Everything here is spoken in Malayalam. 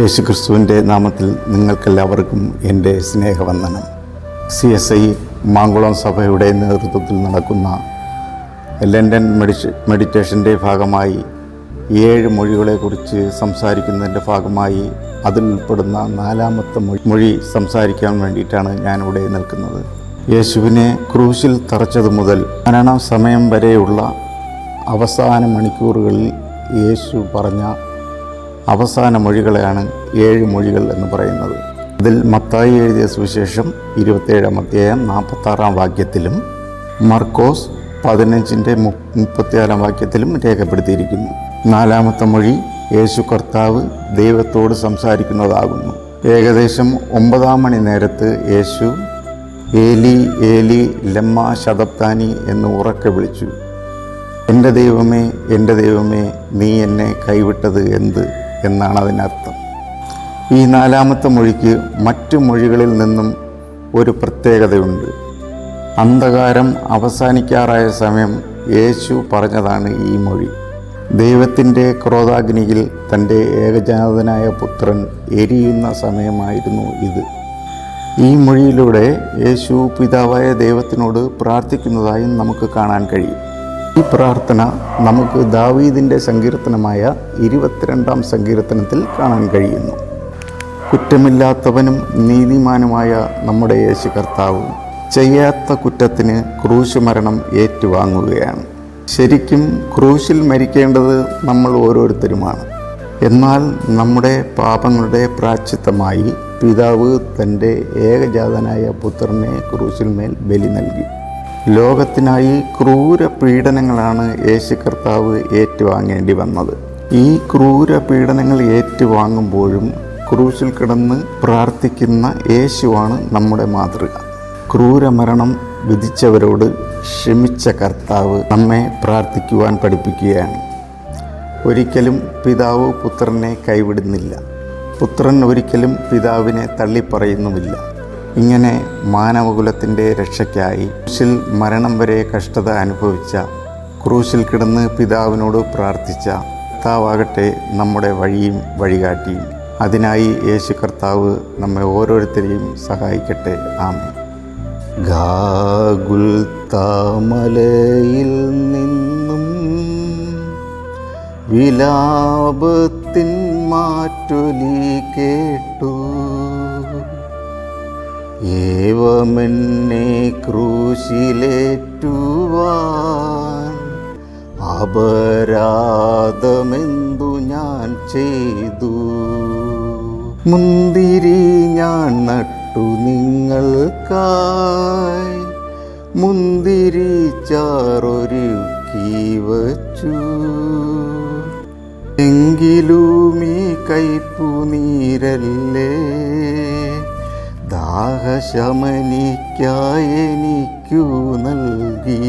യേശുക്രിസ്തുവിന്റെ നാമത്തിൽ നിങ്ങൾക്കെല്ലാവർക്കും എന്റെ സ്നേഹവന്ദനം. സി എസ് ഐ മാങ്കുളം സഭയുടെ നേതൃത്വത്തിൽ നടക്കുന്ന ലണ്ടൻ മെഡിഷ മെഡിറ്റേഷന്റെ ഭാഗമായി ഏഴ് മൊഴികളെക്കുറിച്ച് സംസാരിക്കുന്നതിന്റെ ഭാഗമായി അതിൽ ഉൾപ്പെടുന്ന നാലാമത്തെ മൊഴി മൊഴി സംസാരിക്കാൻ വേണ്ടിയിട്ടാണ് ഞാനിവിടെ നിൽക്കുന്നത്. യേശുവിനെ ക്രൂശിൽ തറച്ചതു മുതൽ മരണ സമയം വരെയുള്ള അവസാന മണിക്കൂറുകളിൽ യേശു പറഞ്ഞ അവസാന മൊഴികളെയാണ് ഏഴ് മൊഴികൾ എന്ന് പറയുന്നത്. അതിൽ മത്തായി എഴുതിയ സുവിശേഷം ഇരുപത്തേഴാം അധ്യായം നാൽപ്പത്താറാം വാക്യത്തിലും മർക്കോസ് പതിനഞ്ചിന്റെ മുപ്പത്തിയാറാം വാക്യത്തിലും രേഖപ്പെടുത്തിയിരിക്കുന്നു. നാലാമത്തെ മൊഴി യേശു കർത്താവ് ദൈവത്തോട് സംസാരിക്കുന്നതാകുന്നു. ഏകദേശം ഒമ്പതാം മണി നേരത്ത് യേശു ഏലി ഏലി ലമ്മ ശതപ്താനി എന്ന് ഉറക്കെ വിളിച്ചു. എന്റെ ദൈവമേ എന്റെ ദൈവമേ നീ എന്നെ കൈവിട്ടത് എന്ത്? എന്നാണ് അതിനർത്ഥം. ഈ നാലാമത്തെ മൊഴിക്ക് മറ്റു മൊഴികളിൽ നിന്നും ഒരു പ്രത്യേകതയുണ്ട്. അന്ധകാരം അവസാനിക്കാറായ സമയം യേശു പറഞ്ഞതാണ് ഈ മൊഴി. ദൈവത്തിന്റെ ക്രോധാഗ്നിയിൽ തന്റെ ഏകജാതനായ പുത്രൻ എരിയുന്ന സമയമായിരുന്നു ഇത്. ഈ മൊഴിയിലൂടെ യേശു പിതാവായ ദൈവത്തിനോട് പ്രാർത്ഥിക്കുന്നതായും നമുക്ക് കാണാൻ കഴിയും. ഈ പ്രാർത്ഥന നമുക്ക് ദാവീദിന്റെ സങ്കീർത്തനമായ ഇരുപത്തിരണ്ടാം സങ്കീർത്തനത്തിൽ കാണാൻ കഴിയുന്നു. കുറ്റമില്ലാത്തവനും നീതിമാനുമായ നമ്മുടെ യേശു കർത്താവ് ചെയ്യാത്ത കുറ്റത്തിന് ക്രൂശ് മരണം ഏറ്റുവാങ്ങുകയാണ്. ശരിക്കും ക്രൂശിൽ മരിക്കേണ്ടത് നമ്മൾ ഓരോരുത്തരുമാണ്. എന്നാൽ നമ്മുടെ പാപങ്ങളുടെ പ്രാച്ചിത്തമായി പിതാവ് തന്റെ ഏകജാതനായ പുത്രനെ ക്രൂശിൽ മേൽ ബലി നൽകി. ലോകത്തിനായി ക്രൂര പീഡനങ്ങളാണ് യേശു കർത്താവ് ഏറ്റുവാങ്ങേണ്ടി വന്നത്. ഈ ക്രൂര പീഡനങ്ങൾ ഏറ്റുവാങ്ങുമ്പോഴും ക്രൂശിൽ കിടന്ന് പ്രാർത്ഥിക്കുന്ന യേശുവാണ് നമ്മുടെ മാതൃക. ക്രൂരമരണം വിധിച്ചവരോട് ക്ഷമിച്ച കർത്താവ് നമ്മെ പ്രാർത്ഥിക്കുവാൻ പഠിപ്പിക്കുകയാണ്. ഒരിക്കലും പിതാവ് പുത്രനെ കൈവിടുന്നില്ല. പുത്രൻ ഒരിക്കലും പിതാവിനെ തള്ളിപ്പറയുന്നുമില്ല. ഇങ്ങനെ മാനവകുലത്തിന്റെ രക്ഷയ്ക്കായി ക്രൂശിൽ മരണം വരെ കഷ്ടത അനുഭവിച്ച ക്രൂശിൽ കിടന്ന് പിതാവിനോട് പ്രാർത്ഥിച്ച കർത്താവാകട്ടെ നമ്മുടെ വഴിയും വഴികാട്ടിയും. അതിനായി യേശു കർത്താവ് നമ്മെ ഓരോരുത്തരെയും സഹായിക്കട്ടെ. ആമേ ഗാഗുൽ താമലയിൽ നിന്നും വിലാപത്തിൻ മാറ്റൊലി കേട്ടു. ഏവമെന്നെ ക്രൂശിലേറ്റുവാൻ അപരാധമെന്തു ഞാൻ ചെയ്തു? മുന്തിരി ഞാൻ നട്ടു നിങ്ങൾക്കായി. മുന്തിരി ചാറൊരുക്കി വച്ചു എങ്കിലും ഈ കയ്പു നീരല്ലേ ദാഹശമനിക്കായി എനിക്കു നൽകി.